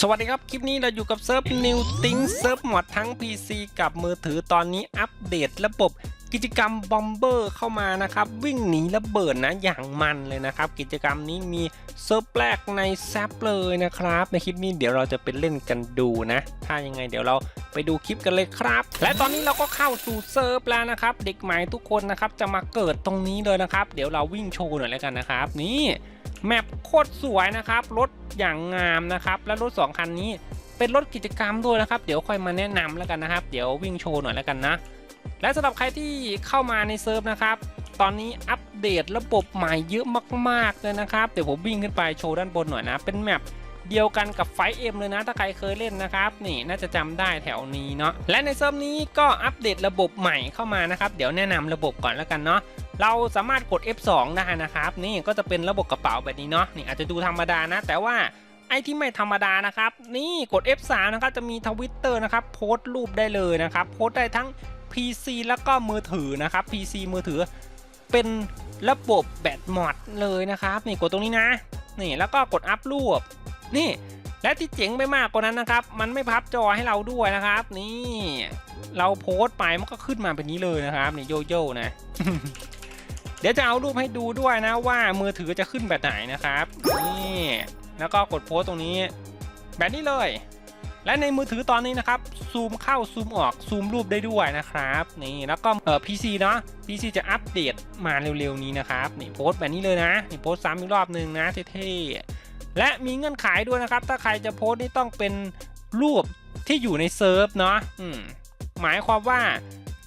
สวัสดีครับ คลิปนี้เราอยู่กับเซิร์ฟ New t h i n g เซิร์ฟหมดทั้ง PC กับมือถือตอนนี้อัปเดตระบบกิจกรรมบอมเบอร์เข้ามานะครับ วิ่งหนีระเบิดนะอย่างมันเลยนะครับ กิจกรรมนี้มีเซิร์ฟแรกในแซปเลยนะครับ ในคลิปนี้เดี๋ยวเราจะไปเล่นกันดูนะ ถ้ายังไงเดี๋ยวเราไปดูคลิปกันเลยครับ และตอนนี้เราก็เข้าสู่เซิร์ฟแล้วนะครับ เด็กใหม่ทุกคนนะครับจะมาเกิดตรงนี้เลยนะครับ เดี๋ยวเราวิ่งโชว์หน่อยแล้วกันนะครับ นี่ แมปโคตรสวยนะครับ รถอย่างงามนะครับ และรถ 2 คันนี้เป็นรถกิจกรรมด้วยนะครับ เดี๋ยวค่อยมาแนะนำแล้วกันนะครับ เดี๋ยววิ่งโชว์หน่อยแล้วกันนะ และสำหรับใครที่เข้ามาในเซิร์ฟนะครับ ตอนนี้อัปเดตระบบใหม่เยอะมากๆเลยนะครับ เดี๋ยวผมวิ่งขึ้นไปโชว์ด้านบนหน่อยนะ เป็นแมปเดียวกันกับไฟเอ็มเลยนะ ถ้าใครเคยเล่นนะครับ นี่น่าจะจำได้แถวนี้เนาะ และในเซิร์ฟนี้ก็อัปเดตระบบใหม่เข้ามานะครับ เดี๋ยวแนะนำระบบก่อนแล้วกันเนาะ เราสามารถกด F2 ได้นะครับ นี่ก็จะเป็นระบบกระเป๋าแบบนี้เนาะนี่อาจจะดูธรรมดานะ แต่ว่าไอ้ที่ไม่ธรรมดานะครับ นี่กด F3 นะครับจะมีทวิตเตอร์นะครับโพสต์รูปได้เลยนะครับ โพสต์ได้ทั้ง PC แล้วก็มือถือนะครับ PC มือถือเป็นระบบแบตหมดเลยนะครับ นี่กดตรงนี้นะนี่แล้วก็กดอัพรูปนี่และที่เจ๋งไปมากกว่านั้นนะครับ มันไม่พับจอให้เราด้วยนะครับ นี่ เราโพสต์ไปมันก็ขึ้นมาเป็นนี้เลยนะครับ นี่โยโย่นะ ดี๋ยวจะเอารูปให้ดูด้วยนะว่ามือถือจะขึ้นแบบไหนนะครับนี่แล้วก็กดโพสต์ตรงนี้ แบบนี้เลย และในมือถือตอนนี้นะครับซูมเข้าซูมออกซูมรูปได้ด้วยนะครับนี่แล้วก็เอ่อ PC เนาะ PC จะอัปเดตมาเร็วๆนี้นะครับนี่โพสต์แบบนี้เลยนะนี่โพสต์ซ้ำอีกรอบหนึ่งนะเท่ๆและมีเงื่อนไขด้วยนะครับ ถ้าใครจะโพสต์นี่ต้องเป็นรูปที่อยู่ในเซิร์ฟเนาะอืมหมายความว่า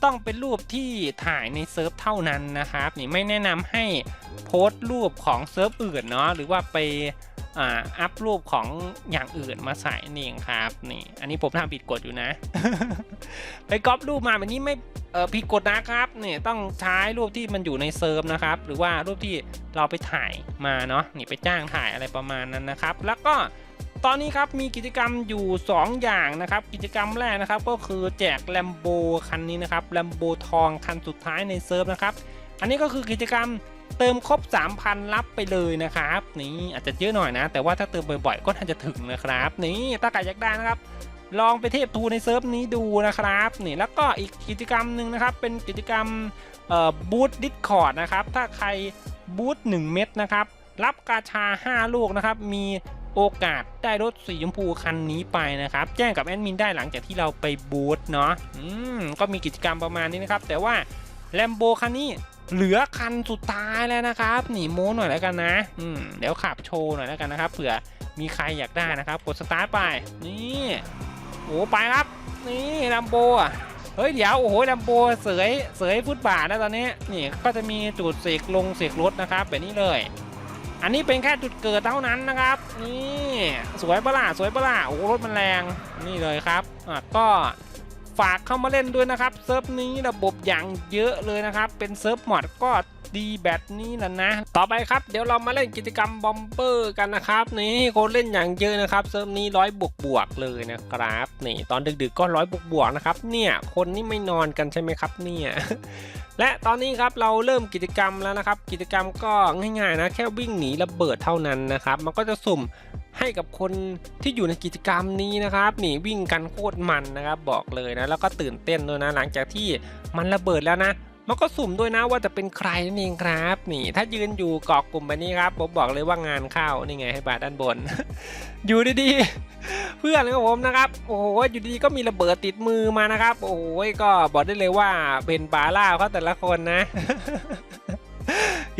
ต้องเป็นรูปที่ถ่ายในเซิร์ฟเท่านั้นนะครับนี่ไม่แนะนำให้โพสต์รูปของเซิร์ฟอื่นเนาะหรือว่าไปอ่าอัพรูปของอย่างอื่นมาใส่นี่เองครับนี่ อันนี้ผมทำผิดกฎอยู่นะ ไปก๊อปรูปมาแบบนี้ไม่เออผิดกฎนะครับนี่ต้องใช้รูปที่มันอยู่ในเซิร์ฟนะครับ หรือว่ารูปที่เราไปถ่ายมาเนาะนี่ไปจ้างถ่ายอะไรประมาณนั้นนะครับ แล้วก็ ตอนนี้ครับมีกิจกรรมอยู่ 2 อย่างนะครับ กิจกรรมแรกนะครับก็คือแจกแลมโบคันนี้นะครับแลมโบทองคันสุดท้ายในเซิร์ฟนะครับ อันนี้ก็คือกิจกรรมเติมครบ 3,000 รับไปเลยนะครับ นี่อาจจะเยอะหน่อยนะ แต่ว่าถ้าเติมบ่อยๆ ก็น่าจะถึงนะครับ นี่ถ้าใครอยากได้นะครับ ลองไปเทพทูในเซิร์ฟนี้ดูนะครับนี่แล้วก็อีกกิจกรรมหนึ่งนะครับ เป็นกิจกรรมบูธดิสคอร์ดนะครับ ถ้าใครบูธ1เม็ดนะครับ รับกาชา 5 ลูกนะครับ มี โอกาสได้รถสีชมพูคันนี้ไปนะครับ แจ้งกับแอดมินได้หลังจากที่เราไปบูธเนาะอืมก็มีกิจกรรมประมาณนี้นะครับ แต่ว่าแลมโบคันนี้เหลือคันสุดท้ายแล้วนะครับหนีโม้หน่อยแล้วกันนะอืมเดี๋ยวขับโชว์หน่อยแล้วกันนะครับเผื่อมีใครอยากได้นะครับ กดสตาร์ทไป นี่โอ้ไปครับ นี่แลมโบอะเฮ้ยเดี๋ยวโอ้โหแลมโบเสยเสยฟุตบาทนะตอนนี้นี่ก็จะมีจุดเสกลงเสกรถนะครับแบบนี้เลย อันนี้เป็นแค่จุดเกิดเท่านั้นนะครับ นี่สวยปะล่ะสวยปะล่ะโอ้รถมันแรงนี่เลยครับอะก็ฝากเข้ามาเล่นด้วยนะครับเซิร์ฟนี้ระบบอย่างเยอะเลยนะครับ เป็นเซิร์ฟมอดก็ดีแบบนี้แหละนะ ต่อไปครับเดี๋ยวเรามาเล่นกิจกรรมบอมเบอร์กันนะครับ นี่คนเล่นอย่างเยอะนะครับเซิร์ฟนี้ร้อยบวกบวกเลยนะครับนี่ตอนดึกๆก็ร้อยบวกบวกนะครับเนี่ยคนนี่ไม่นอนกันใช่ไหมครับเนี่ย และตอนนี้ครับเราเริ่มกิจกรรมแล้วนะครับ กิจกรรมก็ง่ายๆนะแค่วิ่งหนีระเบิดเท่านั้นนะครับ มันก็จะสุ่มให้กับคนที่อยู่ในกิจกรรมนี้นะครับหนีวิ่งกันโคตรมันนะครับ บอกเลยนะแล้วก็ตื่นเต้นด้วยนะหลังจากที่มันระเบิดแล้วนะ มันก็สุ่มด้วยนะว่าจะเป็นใครนั่นเองครับ นี่ ถ้ายืนอยู่เกาะกลุ่มแบบนี้ครับ ผมบอกเลยว่างานเข้านี่ไงให้บาด้านบน อยู่ดีๆ เพื่อนของผมนะครับโอ้โหอยู่ดีก็มีระเบิดติดมือมานะครับ โอ้โหก็บอกได้เลยว่าเป็นบาล่าเขาแต่ละคนนะ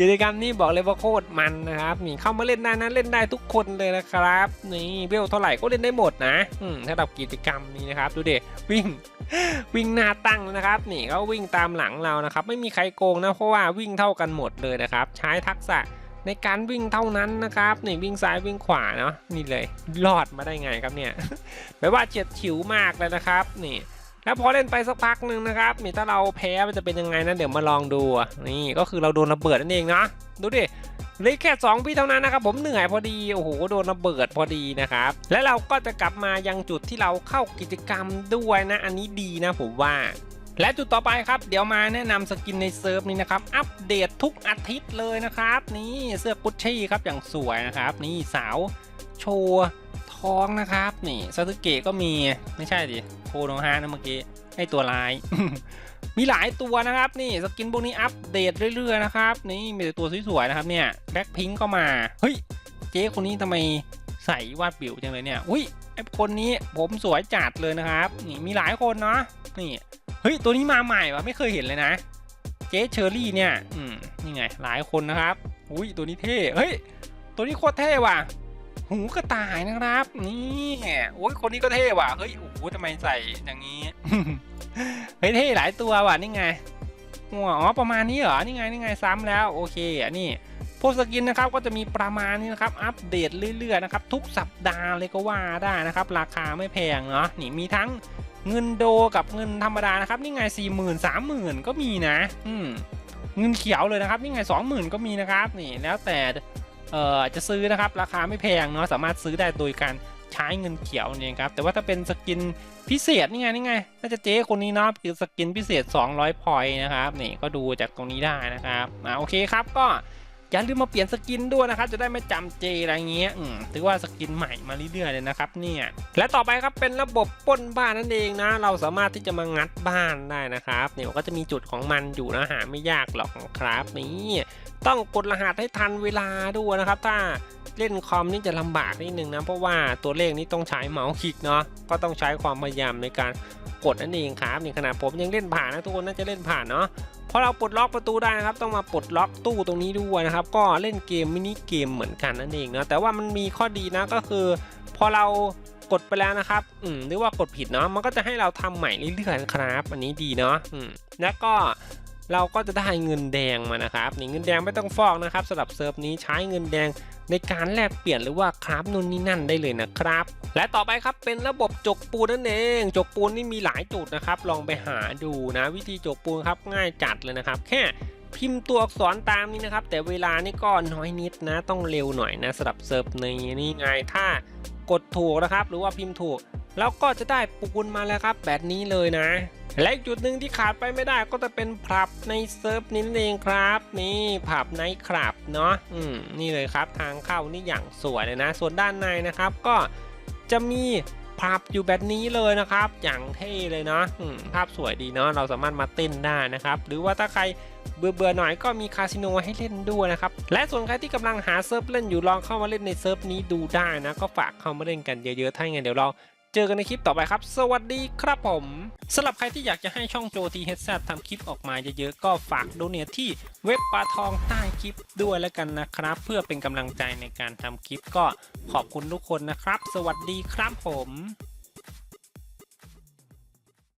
กิจกรรมนี้บอกเลยว่าโคตรมันนะครับนี่เข้ามาเล่นได้นะเล่นได้ทุกคนเลยนะครับ นี่เวลเท่าไหร่ก็เล่นได้หมดนะอืมถ้าดับกิจกรรมนี้นะครับ ดูเด็วิ่งวิ่งหน้าตั้งนะครับ นี่เขาวิ่งตามหลังเรานะครับ ไม่มีใครโกงนะเพราะว่าวิ่งเท่ากันหมดเลยนะครับ ใช้ทักษะในการวิ่งเท่านั้นนะครับนี่วิ่งซ้ายวิ่งขวาเนาะนี่เลยรอดมาได้ไงครับเนี่ยแปลว่าเฉียดฉิวมากเลยนะครับ นี่ แล้วพอเล่นไปสักพักหนึ่งนะครับนี่ถ้าเราแพ้มันจะเป็นยังไงนะเดี๋ยวมาลองดูนี่ก็คือเราโดนระเบิดนั่นเองนะดูดิเหลือแค่2วิเท่านั้นนะครับผมเหนื่อยพอดีโอ้โหโดนระเบิดพอดีนะครับและเราก็จะกลับมายังจุดที่เราเข้ากิจกรรมด้วยนะ อันนี้ดีนะผมว่า และจุดต่อไปครับเดี๋ยวมาแนะนำสกินในเซิร์ฟนี้นะครับอัปเดตทุกอาทิตย์เลยนะครับ นี่เสื้อกุชชี่ครับอย่างสวยนะครับ นี่สาวโชว์ททองนะครับ นี่ซาสึเกะก็มีไม่ใช่ดิ โคโนฮะนะเมื่อกี้ไอตัวร้าย มีหลายตัวนะครับนี่สกินพวกนี้อัปเดตเรื่อยๆนะครับนี่มีแต่ตัวสวยๆนะครับเนี่ยแบ็คพิงก็มาเฮ้ยเจ๊คนนี้ทำไมใส่วาดบิวจังเลยเนี่ยอุ้ยไอคนนี้ผมสวยจัดเลยนะครับนี่มีหลายคนเนาะนี่เฮ้ยตัวนี้มาใหม่วะไม่เคยเห็นเลยนะ เจ๊เชอรี่เนี่ยอืมนี่ไงหลายคนนะครับอุ้ยตัวนี้เท่เฮ้ยตัวนี้โคตรเท่ว่ะ หูกระต่ายนะครับ นี่โอ้ยคนนี้ก็เท่ว่ะเฮ้ยโอ้โหทำไมใส่อย่างนี้เฮ้ยเท่หลายตัวว่ะนี่ไงหัวอ๋อประมาณนี้เหรอนี่ไงนี่ไงซ้ำแล้วโอเคอันนี้พวกสกินนะครับก็จะมีประมาณนี้นะครับอัปเดตเรื่อยๆนะครับทุกสัปดาห์เลยก็ว่าได้นะครับ ราคาไม่แพงเนาะนี่มีทั้งเงินโดกับเงินธรรมดานะครับนี่ไงสี่หมื่นสามหมื่นก็มีนะ อืมเงินเขียวเลยนะครับนี่ไงสองหมื่นก็มีนะครับนี่แล้วแต่ เอ่อจะซื้อนะครับราคาไม่แพงเนาะสามารถซื้อได้โดยการใช้เงินเขียวเนี่ยครับแต่ว่าถ้าเป็นสกินพิเศษนี่ไงนี่ไงน่าจะเจ๊คนนี้เนาะคือสกินพิเศษ 200พอยนะครับนี่ก็ดูจากตรงนี้ได้นะครับอ่าโอเคครับก็ อย่าลืมมาเปลี่ยนสกินด้วยนะครับ จะได้ไม่จำเจอะไรเงี้ยถือว่าสกินใหม่มาเรื่อยๆเลยนะครับเนี่ยและต่อไปครับเป็นระบบป้นบ้านนั่นเองนะ เราสามารถที่จะมางัดบ้านได้นะครับเนี่ยก็จะมีจุดของมันอยู่นะหาไม่ยากหรอกครับนี่ต้องกดรหัสให้ทันเวลาด้วยนะครับ ถ้าเล่นคอมนี่จะลำบากนิดนึงนะ เพราะว่าตัวเลขนี้ต้องใช้เมาส์คลิกเนาะก็ต้องใช้ความพยายามในการกดนั่นเองครับนี่ขนาดผมยังเล่นผ่านนะทุกคนน่าจะเล่นผ่านเนาะ พอเราปลดล็อกประตูได้นะครับ ต้องมาปลดล็อกตู้ตรงนี้ด้วยนะครับ ก็เล่นเกมมินิเกมเหมือนกันนั่นเองนะแต่ว่ามันมีข้อดีนะก็คือ พอเรากดไปแล้วนะครับ อืมหรือว่ากดผิดเนาะมันก็จะให้เราทำใหม่เรื่อยๆครับ อันนี้ดีเนาะอืมแล้วก็ เราก็จะได้เงินแดงมานะครับนี่เงินแดงไม่ต้องฟอกนะครับสำหรับเซิร์ฟนี้ใช้เงินแดงในการแลกเปลี่ยนหรือว่าคราฟนู่นนี่นั่นได้เลยนะครับ และต่อไปครับเป็นระบบจกปูนนั่นเอง จกปูนนี่มีหลายจุดนะครับ ลองไปหาดูนะ วิธีจกปูนครับง่ายจัดเลยนะครับ แค่พิมพ์ตัวอักษรตามนี้นะครับ แต่เวลานี่ก็น้อยนิดนะ ต้องเร็วหน่อยนะสำหรับเซิร์ฟในนี่ไงถ้ากดถูกนะครับ หรือว่าพิมพ์ถูก แล้วก็จะได้ปูนมาแล้วครับแบบนี้เลยนะ และอีกจุดหนึ่งที่ขาดไปไม่ได้ก็จะเป็นผับในเซิร์ฟนี้เองครับ นี่ผับไนคลับเนาะอืมนี่เลยครับทางเข้านี่อย่างสวยเลยนะ ส่วนด้านในนะครับก็จะมีผับอยู่แบบนี้เลยนะครับ อย่างเท่เลยเนาะภาพสวยดีเนาะเราสามารถมาเต้นได้นะครับ หรือว่าถ้าใครเบื่อเบื่อๆหน่อยก็มีคาสิโนให้เล่นด้วยนะครับ และส่วนใครที่กำลังหาเซิร์ฟเล่นอยู่ลองเข้ามาเล่นในเซิร์ฟนี้ดูได้นะ ก็ฝากเข้ามาเล่นกันเยอะๆ ถ้าอย่างนั้นเดี๋ยวเรา เจอกันในคลิปต่อไปครับ สวัสดีครับผมสำหรับใครที่อยากจะให้ช่องโจทีเฮดแซทำคลิปออกมาเยอะๆ ก็ฝากดูเนทที่เว็บปลาทองใต้คลิปด้วยแล้วกันนะครับ เพื่อเป็นกำลังใจในการทำคลิปก็ขอบคุณทุกคนนะครับ สวัสดีครับผม